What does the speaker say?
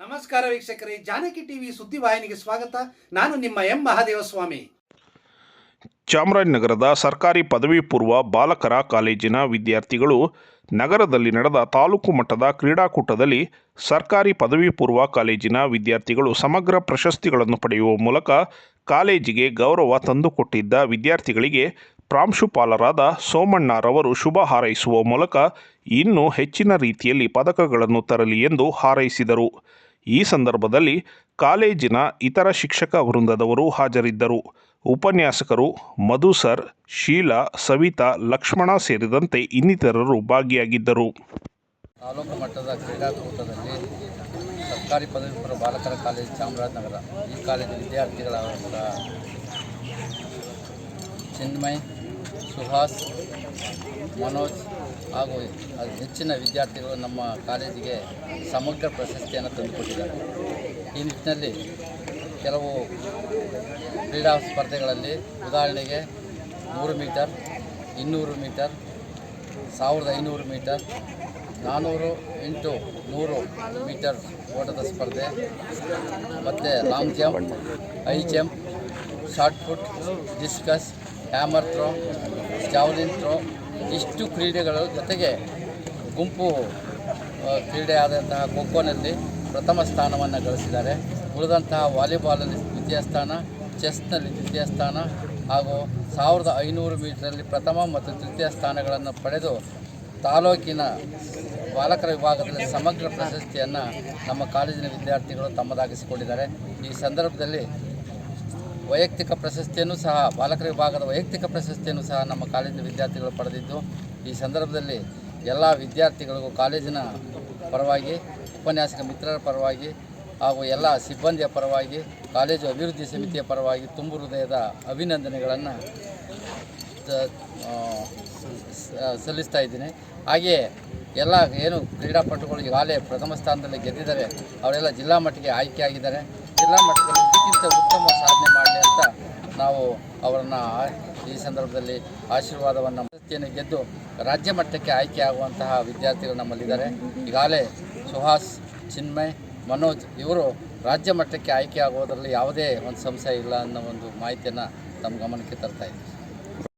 ನಮಸ್ಕಾರ ವೀಕ್ಷಕರೇ, ಜಾನಕಿ ಟಿವಿ ಸುದ್ದಿವಾಹಿನಿಗೆ ಸ್ವಾಗತ. ನಾನು ನಿಮ್ಮ ಎಂ ಮಹಾದೇವಸ್ವಾಮಿ. ಚಾಮರಾಜನಗರದ ಸರ್ಕಾರಿ ಪದವಿ ಪೂರ್ವ ಬಾಲಕರ ಕಾಲೇಜಿನ ವಿದ್ಯಾರ್ಥಿಗಳು ನಗರದಲ್ಲಿ ನಡೆದ ತಾಲೂಕು ಮಟ್ಟದ ಕ್ರೀಡಾಕೂಟದಲ್ಲಿ ಸರ್ಕಾರಿ ಪದವಿ ಪೂರ್ವ ಕಾಲೇಜಿನ ವಿದ್ಯಾರ್ಥಿಗಳು ಸಮಗ್ರ ಪ್ರಶಸ್ತಿಗಳನ್ನು ಪಡೆಯುವ ಮೂಲಕ ಕಾಲೇಜಿಗೆ ಗೌರವ ತಂದುಕೊಟ್ಟಿದ್ದ ವಿದ್ಯಾರ್ಥಿಗಳಿಗೆ ಪ್ರಾಂಶುಪಾಲರಾದ ಸೋಮಣ್ಣರವರು ಶುಭ ಹಾರೈಸುವ ಮೂಲಕ ಇನ್ನೂ ಹೆಚ್ಚಿನ ರೀತಿಯಲ್ಲಿ ಪದಕಗಳನ್ನು ತರಲಿ ಎಂದು ಹಾರೈಸಿದರು. ಈ ಸಂದರ್ಭದಲ್ಲಿ ಕಾಲೇಜಿನ ಇತರ ಶಿಕ್ಷಕ ವೃಂದದವರು ಹಾಜರಿದ್ದರು. ಉಪನ್ಯಾಸಕರು ಮಧು ಸರ್ ಶೀಲಾ, ಸವಿತಾ, ಲಕ್ಷ್ಮಣ ಸೇರಿದಂತೆ ಇನ್ನಿತರರು ಭಾಗಿಯಾಗಿದ್ದರು. ತಾಲೂಕು ಮಟ್ಟದ ಕ್ರೀಡಾಕೂಟದಲ್ಲಿ ಸರ್ಕಾರಿ ಪದವಿ ಪೂರ್ವ ಬಾಲಕರ ಕಾಲೇಜು ಚಾಮರಾಜನಗರ. ಈ ಕಾಲೇಜಿನ ವಿದ್ಯಾರ್ಥಿಗಳ ಚಿನ್ಮಯ್ ಸುಹಾಸ್, ಮನೋಜ್ ಹಾಗೂ ಹೆಚ್ಚಿನ ವಿದ್ಯಾರ್ಥಿಗಳು ನಮ್ಮ ಕಾಲೇಜಿಗೆ ಸಮಗ್ರ ಪ್ರಶಸ್ತಿಯನ್ನು ತಂದುಕೊಟ್ಟಿದ್ದಾರೆ. ಈ ನಿಟ್ಟಿನಲ್ಲಿ ಕೆಲವು ಕ್ರೀಡಾ ಸ್ಪರ್ಧೆಗಳಲ್ಲಿ ಉದಾಹರಣೆಗೆ ನೂರು ಮೀಟರ್, ಇನ್ನೂರು ಮೀಟರ್, ಸಾವಿರದ ಐನೂರು ಮೀಟರ್ ನಾನ್ನೂರು ಇಂಟು ನೂರು ಮೀಟರ್ ಓಟದ ಸ್ಪರ್ಧೆ, ಮತ್ತು long jump high jump, shot put discus hammer throw, javelin throw, ಇಷ್ಟು ಕ್ರೀಡೆಗಳು ಜೊತೆಗೆ ಗುಂಪು ಕ್ರೀಡೆ ಆದಂತಹ ಖೋಖೋನಲ್ಲಿ ಪ್ರಥಮ ಸ್ಥಾನವನ್ನು ಗಳಿಸಿದ್ದಾರೆ. ಉಳಿದಂತಹ ವಾಲಿಬಾಲಲ್ಲಿ ದ್ವಿತೀಯ ಸ್ಥಾನ ಚೆಸ್ನಲ್ಲಿ ದ್ವಿತೀಯ ಸ್ಥಾನ ಹಾಗೂ ಸಾವಿರದ ಐನೂರು ಮೀಟರಲ್ಲಿ ಪ್ರಥಮ ಮತ್ತು ತೃತೀಯ ಸ್ಥಾನಗಳನ್ನು ಪಡೆದು ತಾಲೂಕಿನ ಬಾಲಕರ ವಿಭಾಗದಲ್ಲಿ ಸಮಗ್ರ ಪ್ರಶಸ್ತಿಯನ್ನು ನಮ್ಮ ಕಾಲೇಜಿನ ವಿದ್ಯಾರ್ಥಿಗಳು ತಮ್ಮದಾಗಿಸಿಕೊಂಡಿದ್ದಾರೆ. ಈ ಸಂದರ್ಭದಲ್ಲಿ ವೈಯಕ್ತಿಕ ಪ್ರಶಸ್ತಿಯನ್ನು ಸಹ ಬಾಲಕರ ವಿಭಾಗದ ವೈಯಕ್ತಿಕ ಪ್ರಶಸ್ತಿಯನ್ನು ಸಹ ನಮ್ಮ ಕಾಲೇಜಿನ ವಿದ್ಯಾರ್ಥಿಗಳು ಪಡೆದಿದ್ದು, ಈ ಸಂದರ್ಭದಲ್ಲಿ ಎಲ್ಲ ವಿದ್ಯಾರ್ಥಿಗಳಿಗೂ ಕಾಲೇಜಿನ ಪರವಾಗಿ, ಉಪನ್ಯಾಸಕ ಮಿತ್ರರ ಪರವಾಗಿ ಹಾಗೂ ಎಲ್ಲ ಸಿಬ್ಬಂದಿಯ ಪರವಾಗಿ, ಕಾಲೇಜು ಅಭಿವೃದ್ಧಿ ಸಮಿತಿಯ ಪರವಾಗಿ ತುಂಬು ಹೃದಯದ ಅಭಿನಂದನೆಗಳನ್ನು ಸಲ್ಲಿಸ್ತಾ ಇದ್ದೀನಿ. ಹಾಗೆಯೇ ಎಲ್ಲ ಏನು ಕ್ರೀಡಾಪಟುಗಳು ಈಗಾಗಲೇ ಪ್ರಥಮ ಸ್ಥಾನದಲ್ಲಿ ಗೆದ್ದಿದ್ದಾರೆ, ಅವರೆಲ್ಲ ಜಿಲ್ಲಾ ಮಟ್ಟಿಗೆ ಆಯ್ಕೆಯಾಗಿದ್ದಾರೆ ಜಿಲ್ಲಾ ಮಟ್ಟದಲ್ಲಿ ಇದಕ್ಕಿಂತ ಉತ್ತಮ ಸಾಧನೆ ಮಾಡಲಿ ಅಂತ ನಾವು ಅವರನ್ನು ಈ ಸಂದರ್ಭದಲ್ಲಿ ಆಶೀರ್ವಾದವನ್ನು ಪ್ರಶಸ್ತಿಯನ್ನು ಗೆದ್ದು ರಾಜ್ಯ ಮಟ್ಟಕ್ಕೆ ಆಯ್ಕೆ ಆಗುವಂತಹ ವಿದ್ಯಾರ್ಥಿಗಳು ನಮ್ಮಲ್ಲಿದ್ದಾರೆ. ಈಗಾಗಲೇ ಸುಹಾಸ್, ಚಿನ್ಮಯ್, ಮನೋಜ್ ಇವರು ರಾಜ್ಯ ಮಟ್ಟಕ್ಕೆ ಆಯ್ಕೆ ಆಗೋದರಲ್ಲಿ ಯಾವುದೇ ಒಂದು ಸಂಶಯ ಇಲ್ಲ ಅನ್ನೋ ಒಂದು ಮಾಹಿತಿಯನ್ನು ತಮ್ಮ ಗಮನಕ್ಕೆ ತರ್ತಾ ಇದ್ದೀವಿ